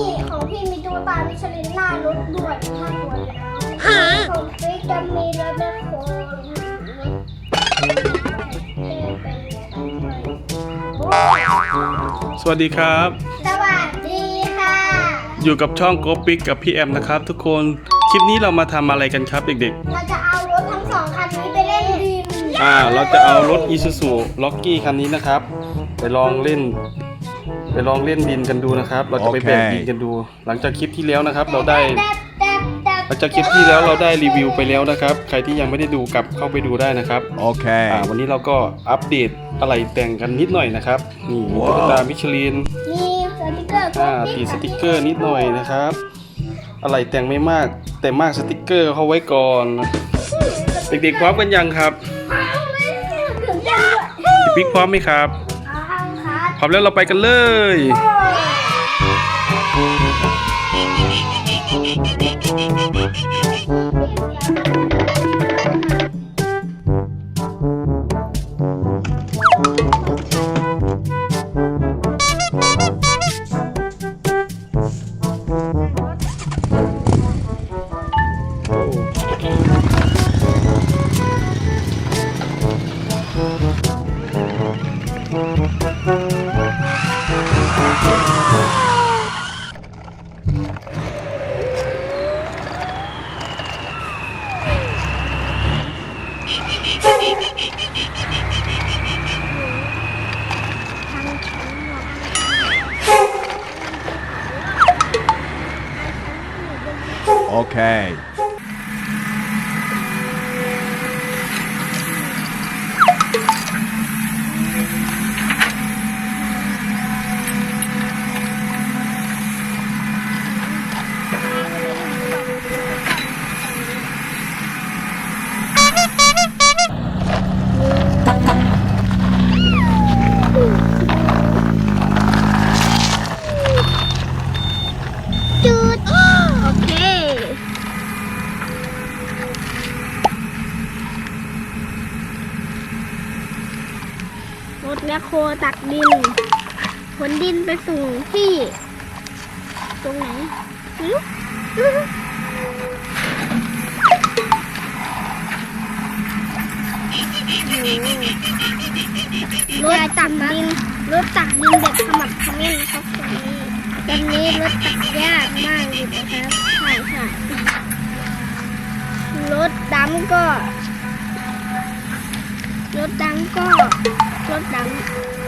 ี่ของพี่มีตู้ปลามิชลินล่ารถด่วนห้าตัวแล้วของพี่จะมีรถแบคโฮสวัสดีครับ สวัสดีค่ะ อยู่กับช่องโกปิกกับพี่แอมนะครับ ทุกคนคลิปนี้เรามาทำอะไรกันครับเด็กๆ เราจะเอารถทั้งสองคันนี้ไปเล่นอ่าเราจะเอารถอีซูซูล็อกกี้คันนี้นะครับ ไปลองเล่น ไปลองเล่นดินกันดูนะครับ เราจะไปแบกดินกันดู หลังจากคลิปที่แล้วนะครับ เราได้แดบแดบแดบหลังจากคลิปที่แล้วเราได้รีวิวไปแล้วนะครับ ใครที่ยังไม่ได้ดูกลับเข้าไปดูได้นะครับ Okay. อ่าวันนี้เราก็อัปเดตอะไรแต่งกันนิดหน่อยนะครับนี่ตุ๊กตามิชลินมีสติกเกอร์อ่าติดสติกเกอร์นิดหน่อยนะครับ อะไรแต่งไม่มากแต่มากสติกเกอร์เขาไว้ก่อนเด็กๆพร้อมกันยังครับถึงจังด้วยบิ๊กพร้อมไหมครับเอาค รับพร้อมแล้วเราไปกันเลย Okay. ถแมคโครตักดินขนดินไปส่งที่ ตรงไหนรถตักดินรถตักดินแบบขมักเขม้นนะครับตอนนี้ตอนนี้รถตักยากมากเลยนะครับใช่ใช่รถดำก็รถดำก็ รถด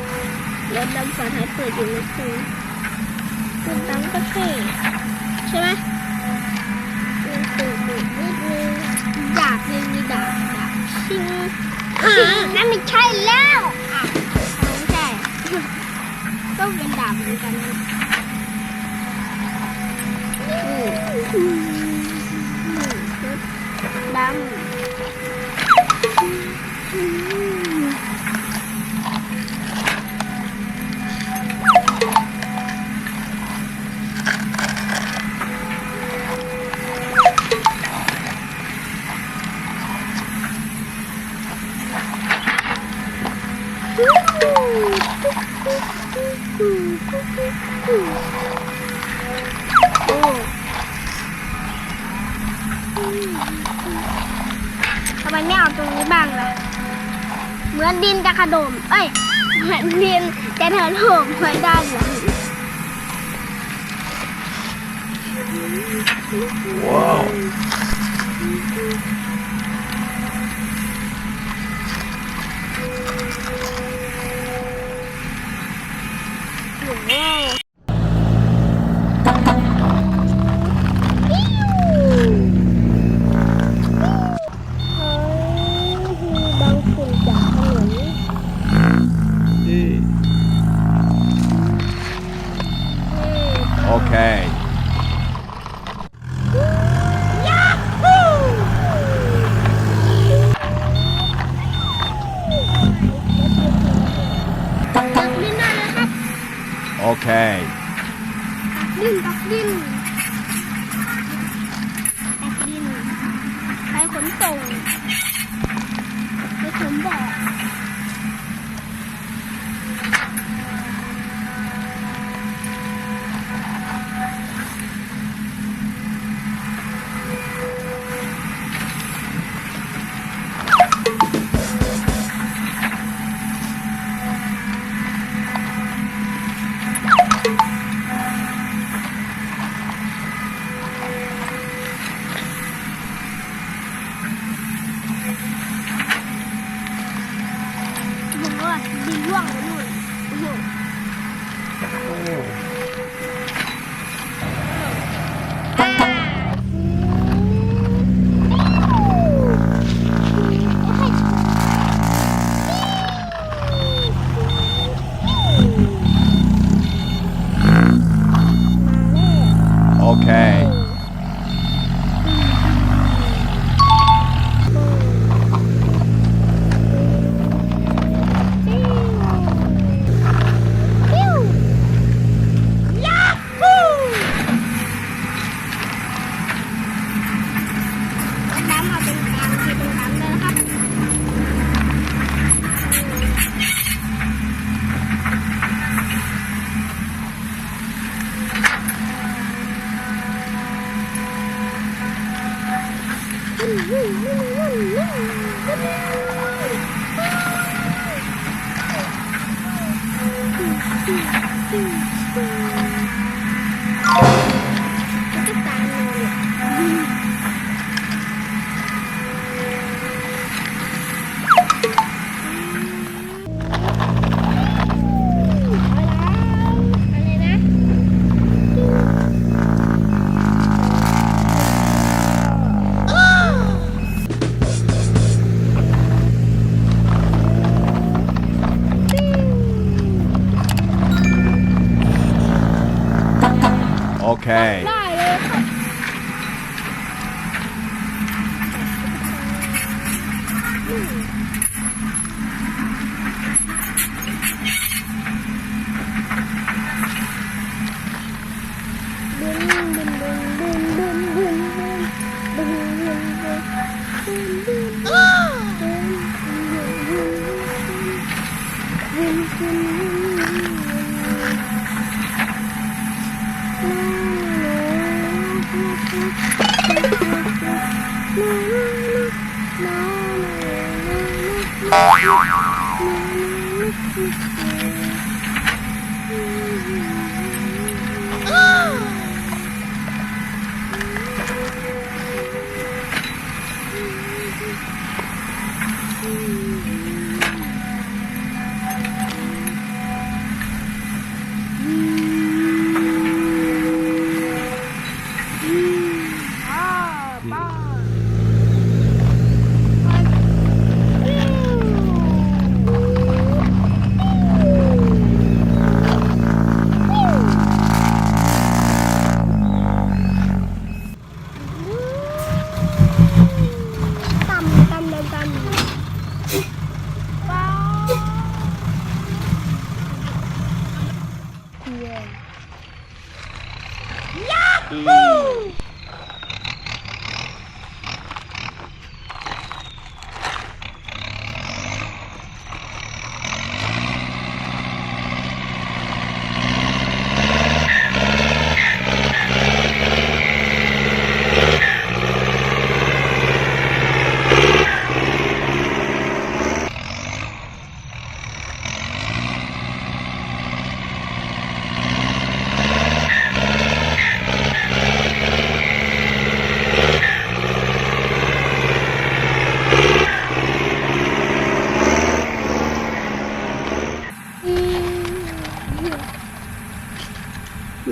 ำรถดำฝาท้ายเปิดอยู่นะคุณรถดำก็เท่ใช่ไหมมันเปิดอยู่นิดนึงดาบยังมีดาบดาบชิงนั่นไม่ใช่เล้ ทำไมไม่เอาตรงนี้บ้างล่ะ เหมือนดินจะขดม เอ้ย เหมือนดินจะถล่มไว้ด้านหลัง Wow. โดินตักดินตักดินไปขนส่งไปขนบ่อ Okay. Thank you. Oh, ย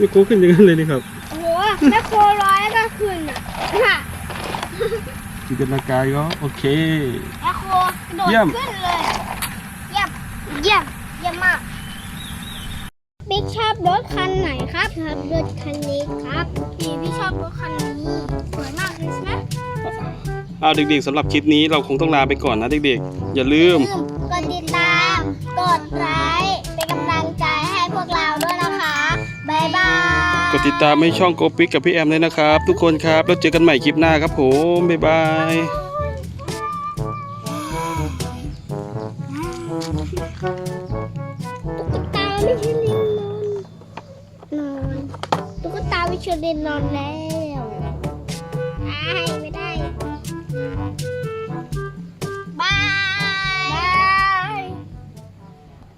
ม่โค้งขึ้นอย่างนั้นเลยนี่ครับโอ้โหแม่โคร้อยก็ขึ้นอะค่ะจินตนาการก็โอเค แม่โคกระโดดเยี่ยม ขึ้นเลย เยี่ยม เยี่ยม เยี่ยมมากบิ๊กชอบรถคันไหนครับชอบรถคันนี้ครับพี่พี่ชอบรถคันนี้สวยมากเลยใช่ไหมเอาเด็กๆสำหรับคลิปนี้เราคงต้องลาไปก่อนนะเด็กๆ อย่าลืมลืมกดติดตาม กดไลค์ บ๊ายบาย กดติดตามให้ช่องโกปิกกับพี่แอมเลยนะครับ ทุกคนครับ แล้วเจอกันใหม่คลิปหน้าครับผมบ๊ายบายตุ๊กตาวิชลินนอน นอนตุ๊กตาวิชลินนอนแล้วอ้ายไม่ได้